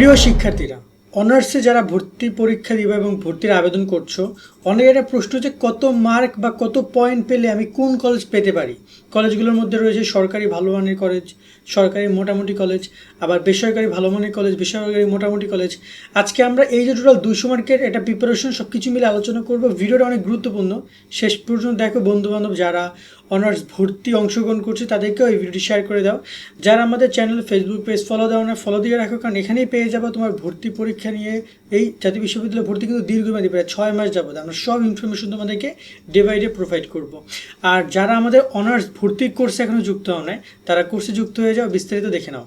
প্রিয় শিক্ষার্থীরা অনার্সে যারা ভর্তি পরীক্ষা দিবে এবং ভর্তির আবেদন করছ, অনেকের একটা প্রশ্ন যে কত মার্ক বা কত পয়েন্ট পেলে আমি কোন কলেজ পেতে পারি? কলেজগুলোর মধ্যে রয়েছে সরকারি ভালো মানের কলেজ সরকারি মোটামুটি কলেজ আবার বেসরকারি ভালো মানের কলেজ বেসরকারি মোটামুটি কলেজ আজকে আমরা এই যে টোটাল দুশো মার্কের একটা প্রিপারেশন সব কিছু মিলে আলোচনা করব। ভিডিওটা অনেক গুরুত্বপূর্ণ। শেষ পর্যন্ত দেখো বন্ধু বান্ধব যারা অনার্স ভর্তি অংশগ্রহণ করছে তাদেরকেও এই ভিডিওটি শেয়ার করে দাও। যারা আমাদের চ্যানেল ফেসবুক পেজ ফলো দেওয়া না ফলো দিয়ে রাখো, কারণ এখানেই পেয়ে যাব তোমার ভর্তি পরীক্ষা নিয়ে। এই জাতীয় বিশ্ববিদ্যালয় ভর্তি কিন্তু দীর্ঘমেয়াদী, প্রায় ছয় মাস যাবত। আমরা সব ইনফরমেশন তোমাদেরকে ডে বাই ডে প্রোভাইড করব। আর যারা আমাদের অনার্স ভর্তি কোর্সে এখনও যুক্ত হও নাই, তারা কোর্সে যুক্ত হয়ে যাও, বিস্তারিত দেখে নাও।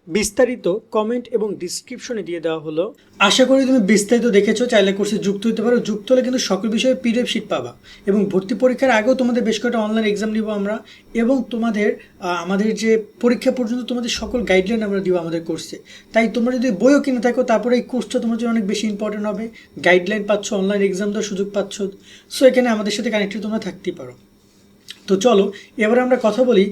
বিস্তারিত কমেন্ট এবং ডিসক্রিপশনে দিয়ে দেওয়া হলো। আশা করি তুমি বিস্তারিত দেখেছ, চাইলে কোর্সে যুক্ত হতে পারো। যুক্ত হলে কিন্তু সকল বিষয়ে পিডিএফ শিট পাবা এবং ভর্তি পরীক্ষার আগেও তোমাদের বেশ কয়েকটা অনলাইন এক্সাম নিব আমরা এবং তোমাদের আমাদের যে পরীক্ষা পর্যন্ত তোমাদের সকল গাইডলাইন আমরা দিব আমাদের কোর্সে তাই তোমরা যদি বইও কিনে থাকো, তারপরে এই কোর্সটা তোমার জন্য অনেক বেশি ইম্পর্টেন্ট হবে। গাইডলাইন পাচ্ছ অনলাইন এক্সাম দেওয়ার সুযোগ পাচ্ছ। সো এখানে আমাদের সাথে কানেক্টেড তোমরা থাকতেই পারো। তো চলো, এবার আমরা কথা বলি,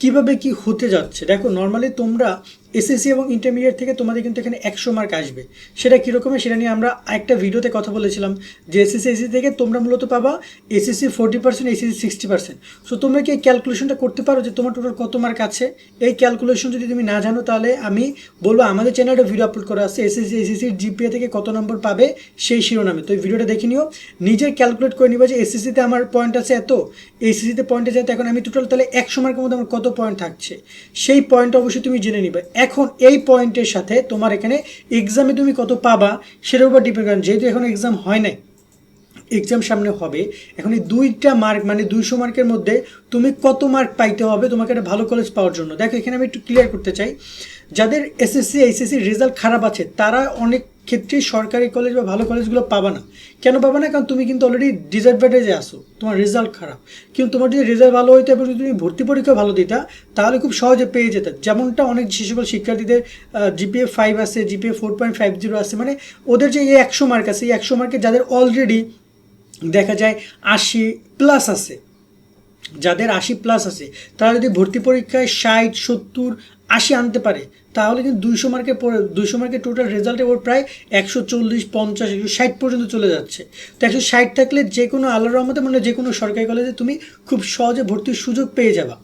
কীভাবে কি হতে যাচ্ছে? দেখো নর্মালি তোমরা এসএসসি এবং ইন্টারমিডিয়েট থেকে তোমাদের কিন্তু এখানে একশো মার্ক আসবে। সেটা কীরকমের সেটা নিয়ে আমরা একটা ভিডিওতে কথা বলেছিলাম, যে এসএসসি এসএসসি থেকে তোমরা মূলত পাবা SSC forty percent SSC sixty percent so তোমরা কি এই ক্যালকুলেশনটা করতে পারো যে তোমার টোটাল কত মার্ক আছে? এই ক্যালকুলেশন যদি তুমি না জানো তাহলে আমি বলব আমাদের চ্যানেলে ভিডিও আপলোড করা আছে। এসএসসি এসএসসির জিপিএ থেকে কত নম্বর পাবে সেই শিরোনামে। তো এই ভিডিওটা দেখে নিও। নিজের ক্যালকুলেট করে নিবা যে এসএসসিতে আমার পয়েন্ট আছে এত, এসএসসিতে পয়েন্ট আছে এত, এখন আমি টোটাল তাহলে একশো মার্কের মধ্যে আমার কত পয়েন্ট থাকছে? সেই পয়েন্ট অবশ্যই তুমি জেনে নিবে। এখন এই পয়েন্টের সাথে তোমার এখানে এক্সামে তুমি কত পাবা সেটার উপর ডিপেন্ড করেন যেহেতু এখন এক্সাম হয় নাই এক্সাম সামনে হবে, এখন এই দুইটা মার্ক মানে দুইশো মার্কের মধ্যে তুমি কত মার্ক পাইতে হবে তোমাকে একটা ভালো কলেজ পাওয়ার জন্য। দেখো, এখানে আমি একটু ক্লিয়ার করতে চাই, যাদের এসএসসি এইচএসসি রেজাল্ট খারাপ আছে, তারা অনেক ক্ষেত্রেই সরকারি কলেজ বা ভালো কলেজগুলো পাবা না। কেন পাবা না? কারণ তুমি কিন্তু অলরেডি ডিসঅ্যাডভান্টেজে আসো তোমার রেজাল্ট খারাপ। কিন্তু তোমার যদি রেজাল্ট ভালো হইতো এবং তুমি ভর্তি পরীক্ষা ভালো দিতা, তাহলে খুব সহজে পেয়ে যেত। যেমনটা অনেক যে সকল শিক্ষার্থীদের জিপিএ ফাইভ আছে GPA four point five zero আছে মানে ওদের যে এই একশো মার্ক আছে, এই একশো মার্কে যাদের অলরেডি দেখা যায় আশি প্লাস আছে, যাদের আশি প্লাস আছে, তারা যদি ভর্তি পরীক্ষায় ষাট, সত্তর আশি আনতে পারে, তাহলে কিন্তু দুইশো মার্কে পরে দুইশো মার্কের টোটাল রেজাল্টে ওর প্রায় একশো চল্লিশ পঞ্চাশ একশো ষাট পর্যন্ত চলে যাচ্ছে। তো একশো ষাট থাকলে যে কোনো আল্লাহ রহমতে মানে যে কোনো সরকারি কলেজে তুমি খুব সহজে ভর্তির সুযোগ পেয়ে যাবা।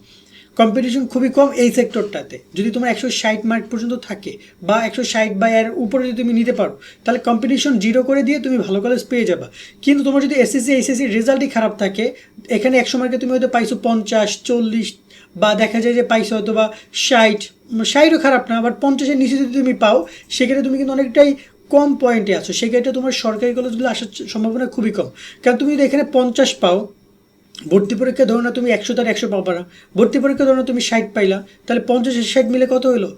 কম্পিটিশন খুবই কম এই সেক্টরটাতে যদি তোমার একশো ষাট মার্ক পর্যন্ত থাকে বা একশো ষাট বা এর উপরে যদি তুমি নিতে পারো, তাহলে কম্পিটিশন জিরো করে দিয়ে তুমি ভালো কলেজ পেয়ে যাবা। কিন্তু তোমার যদি এসএসসি এইচএসসি রেজাল্টই খারাপ থাকে, এখানে একশো মার্কে তুমি হয়তো পাইছো পঞ্চাশ, চল্লিশ, বা দেখা যায় যে পাইছো হয়তো বা ষাট ষাটও খারাপ না বাট পঞ্চাশের নিচে যদি তুমি পাও, সেক্ষেত্রে তুমি কিন্তু অনেকটাই কম পয়েন্টে আছো। সেক্ষেত্রে তোমার সরকারি কলেজগুলো আসার সম্ভাবনা খুবই কম। কারণ তুমি যদি এখানে পঞ্চাশ পাও ভর্তি পরীক্ষা ধরো না তুমি একশো তার একশো পাবা না। ভর্তি পরীক্ষা ধরো না তুমি ষাট পাইলা, তাহলে পঞ্চাশ ষাট মিলে কত হলো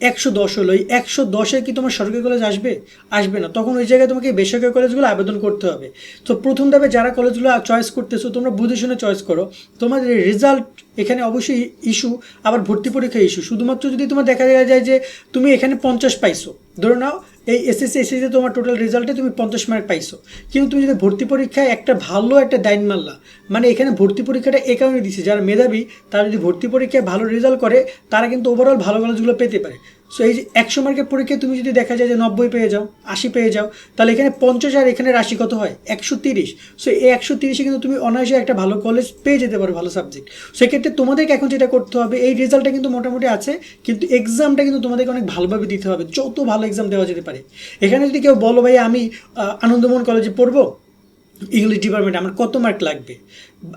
একশো দশ হলো এই একশো দশে কি তোমার সরকারি কলেজ আসবে? আসবে না। তখন ওই জায়গায় তোমাকে বেসরকারি কলেজগুলো আবেদন করতে হবে। তো প্রথম ধাপে যারা কলেজগুলো চয়েস করতেছো, তোমরা বুঝে শুনে চয়েস করো। তোমাদের রেজাল্ট এখানে অবশ্যই ইস্যু আবার ভর্তি পরীক্ষা ইস্যু শুধুমাত্র যদি তোমার দেখা যায় যে তুমি এখানে পঞ্চাশ পাইছো। ধরো নাও এই এসএসসি এসএসসিতে তোমার টোটাল রেজাল্টে তুমি পঞ্চাশ মার্ক পাইছো। কিন্তু তুমি যদি ভর্তি পরীক্ষায় একটা ভালো একটা দাইন মারলা মানে এখানে ভর্তি পরীক্ষাটা এ কারণে দিচ্ছে যারা মেধাবী, তারা যদি ভর্তি পরীক্ষায় ভালো রেজাল্ট করে, তারা কিন্তু ওভারঅল ভালো কলেজগুলো পেতে পারে। সো এই যে একশো মার্কের পরীক্ষায় তুমি যদি দেখা যায় যে নব্বই পেয়ে যাও, আশি পেয়ে যাও, তাহলে এখানে পঞ্চাশ আর এখানে রাশি কত হয়? একশো তিরিশ। সো এই একশো তিরিশে কিন্তু তুমি অনায়াসে একটা ভালো কলেজ পেয়ে যেতে পারো, ভালো সাবজেক্ট সেক্ষেত্রে তোমাদেরকে এখন যেটা করতে হবে, এই রেজাল্টটা কিন্তু মোটামুটি আছে, কিন্তু এক্সামটা কিন্তু তোমাদেরকে অনেক ভালোভাবে দিতে হবে। যত ভালো এক্সাম দেওয়া যেতে পারে। এখানে যদি কেউ বলো ভাই আমি আনন্দমোহন কলেজে পড়ব? ইংলিশ ডিপার্টমেন্টে আমার কত মার্ক লাগবে?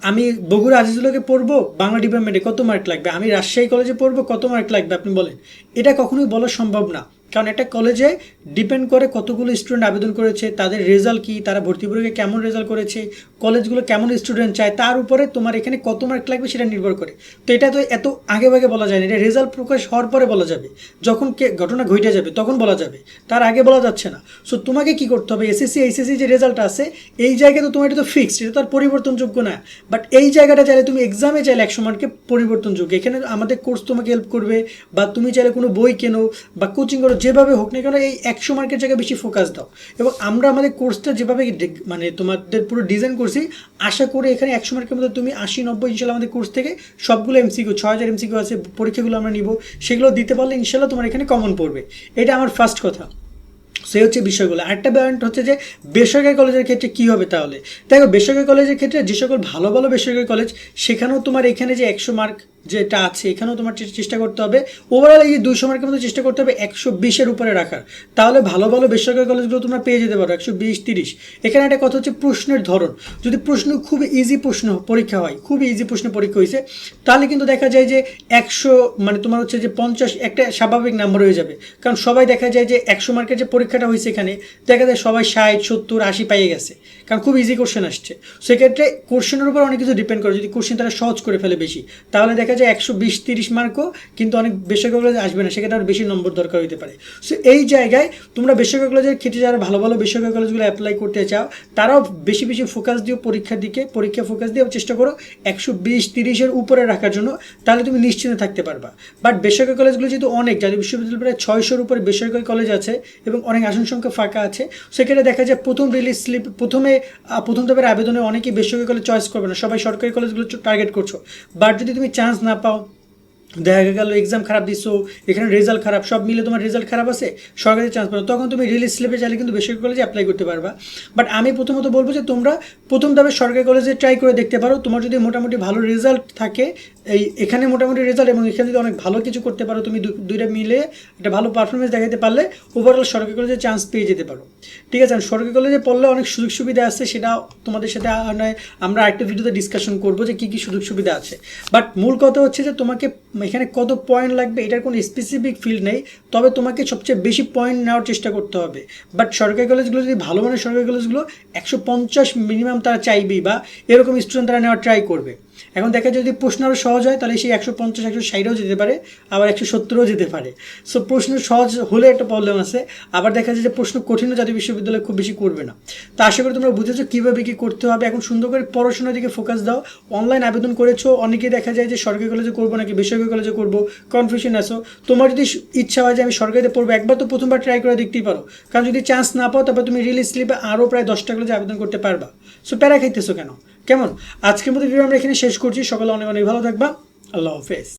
আমি বগুড়া আজিজুলকে পড়ব, বাংলা ডিপার্টমেন্টে কত মার্ক লাগবে, আমি রাজশাহী কলেজে পড়ব, কত মার্ক লাগবে, আপনি বলেন। এটা কখনোই বলা সম্ভব না। কারণ একটা কলেজে ডিপেন্ড করে কতগুলো স্টুডেন্ট আবেদন করেছে, তাদের রেজাল্ট কী, তারা ভর্তি পরীক্ষায় কেমন রেজাল্ট করেছে কলেজগুলো কেমন স্টুডেন্ট চায়, তার উপরে তোমার এখানে কত মার্ক লাগবে সেটা নির্ভর করে। তো এটা তো এত আগে ভাগে বলা যায় না এটা রেজাল্ট প্রকাশ হওয়ার পরে বলা যাবে। যখন কে, ঘটনা ঘটে যাবে, তখন বলা যাবে। তার আগে বলা যাচ্ছে না। সো তোমাকে কি করতে হবে এসএসসি এইচএসসি যে রেজাল্ট আছে, এই জায়গায় তো তোমার এটা তো ফিক্সড এটা তো আর পরিবর্তনযোগ্য না। বাট এই জায়গাটা চাইলে তুমি এক্সামে চাইলে একশো মার্কে পরিবর্তনযোগ্য। এখানে আমাদের কোর্স তোমাকে হেল্প করবে, বা তুমি চাইলে কোনো বই কেনো, বা কোচিং করো, যেভাবে হোক না কেন, এই একশো মার্কের জায়গায় বেশি ফোকাস দাও। এবং আমরা আমাদের কোর্সটা যেভাবে মানে তোমাদের পুরো ডিজাইন করছি আশা করি এখানে একশো মার্কের মধ্যে তুমি আশি, নব্বই ইনশাল্লাহ আমাদের কোর্স থেকে সবগুলো এমসিকিউ ছয় হাজার এমসিকিউ আছে, পরীক্ষাগুলো আমরা নিব। সেগুলো দিতে পারলে ইনশাল্লাহ তোমার এখানে কমন পড়বে। এটা আমার ফার্স্ট কথা। সে হচ্ছে বিষয়গুলো। আরেকটা পয়েন্ট হচ্ছে যে, বেসরকারি কলেজের ক্ষেত্রে কী হবে তাহলে? দেখো, বেসরকারি কলেজের ক্ষেত্রে যে সকল ভালো ভালো বেসরকারি কলেজ, সেখানেও তোমার এখানে যে একশো মার্ক যেটা আছে, এখানেও তোমার চেষ্টা করতে হবে। ওভারঅল এই যে দুইশো মার্কের মধ্যে চেষ্টা করতে হবে একশো বিশের উপরে রাখার। তাহলে ভালো ভালো বেসরকারি কলেজগুলো তোমরা পেয়ে যেতে পারো, একশো বিশ, তিরিশ। এখানে একটা কথা হচ্ছে প্রশ্নের ধরন। যদি প্রশ্ন খুব ইজি প্রশ্ন পরীক্ষা হয়, খুব ইজি প্রশ্ন পরীক্ষা হয়েছে, তাহলে কিন্তু দেখা যায় যে একশো মানে তোমার হচ্ছে যে পঞ্চাশ একটা স্বাভাবিক নাম্বার হয়ে যাবে। কারণ সবাই দেখা যায় যে একশো মার্কের যে পরীক্ষাটা হয়েছে এখানে, দেখা যায় সবাই ষাট, সত্তর, আশি পাইয়ে গেছে। কারণ খুব ইজি কোশ্চেন আসছে। সেক্ষেত্রে কোশ্চেনের উপর অনেক কিছু ডিপেন্ড করে। যদি কোশ্চেন তারা সহজ করে ফেলে বেশি। তাহলে দেখা যায় একশো বিশ, তিরিশ মার্কও কিন্তু অনেক বেসরকারি কলেজে আসবে না, সেক্ষেত্রে আরও বেশি নম্বর দরকার হতে পারে। সো এই জায়গায় তোমরা বেসরকারি কলেজের ক্ষেত্রে যারা ভালো ভালো বেসরকারি কলেজগুলো অ্যাপ্লাই করতে চাও, তারাও বেশি বেশি ফোকাস দিও পরীক্ষার দিকে, পরীক্ষা ফোকাস দিয়ে চেষ্টা করো একশো বিশ, তিরিশের উপরে রাখার জন্য, তাহলে তুমি নিশ্চিন্তে থাকতে পারবা। বাট বেসরকারি কলেজগুলো যেহেতু অনেক জাতীয় বিশ্ববিদ্যালয় প্রায় ছয়শোর উপরে বেসরকারি কলেজ আছে এবং অনেক আসন সংখ্যা ফাঁকা আছে, সেক্ষেত্রে দেখা যায় প্রথম রিলিজ স্লিপ প্রথমে প্রথম ধাপের আবেদনে অনেকেই বেসরকারি কলেজ চয়েস করবে না, সবাই সরকারি কলেজগুলো টার্গেট করছ। বাট যদি তুমি চান্স না পাও দেখা গেল এক্সাম খারাপ দিছো, এখানে রেজাল্ট খারাপ, সব মিলে তোমার রেজাল্ট খারাপ আছে, সরকারি চান্স পাবে তখন তুমি রিলিজ স্লিপে চাইলে কিন্তু বেসরকারি কলেজে অ্যাপ্লাই করতে পারবা। বাট আমি প্রথমত বলব যে তোমরা প্রথম ধাপে সরকারি কলেজে ট্রাই করে দেখতে পারো, তোমার যদি মোটামুটি ভালো রেজাল্ট থাকে, এই এখানে মোটামুটি রেজাল্ট এবং এখানে যদি অনেক ভালো কিছু করতে পারো, তুমি দুইটা মিলে একটা ভালো পারফরমেন্স দেখাতে পারলে ওভারঅল সরকারি কলেজে চান্স পেয়ে যেতে পারো। ঠিক আছে সরকারি কলেজে পড়লে অনেক সুযোগ সুবিধা আছে, সেটা তোমাদের সাথে আমরা একটা ভিডিওতে ডিসকাশন করব যে কী কী সুযোগ সুবিধা আছে। বাট মূল কথা হচ্ছে যে তোমাকে এখানে কত পয়েন্ট লাগবে এটার কোনো স্পেসিফিক ফিল্ড নেই, তবে তোমাকে সবচেয়ে বেশি পয়েন্ট নেওয়ার চেষ্টা করতে হবে। বাট সরকারি কলেজগুলো যদি ভালো মানের সরকারি কলেজগুলো একশো পঞ্চাশ মিনিমাম তারা চাইবেই বা এরকম স্টুডেন্ট তারা নেওয়ার ট্রাই করবে। এখন দেখা যদি প্রশ্ন আরও সহজ হয়, তাহলে সেই একশো পঞ্চাশ, একশো ষাটও যেতে পারে, আবার একশো সত্তরও যেতে পারে। সো প্রশ্ন সহজ হলে একটা প্রবলেম আছে। আবার দেখা যায় যে প্রশ্ন কঠিনও জাতীয় বিশ্ববিদ্যালয় খুব বেশি করবে না। তা আশা করি তোমরা বুঝেছ কীভাবে কী করতে হবে। এখন সুন্দর করে পড়াশোনার দিকে ফোকাস দাও। অনলাইন আবেদন করেছ অনেকেই দেখা যায় যে সরকারি কলেজে করব নাকি বেসরকারি কলেজে করব কনফিউশন আসো তোমার যদি ইচ্ছা হয় যে আমি সরকারিতে পড়ব, একবার তো প্রথমবার ট্রাই করে দেখতেই পারো। কারণ যদি চান্স না পাও, তারপর তুমি রিলিজ স্লিপে আরও প্রায় দশটা কলেজে আবেদন করতে পারবা। সো প্যারা খাইতেছো কেন? কেমন? আজকের মতো ভিডিও আমরা এখানে শেষ করছি। সকালে অনেক অনেক ভালো থাকবা। আল্লাহ হাফেজ।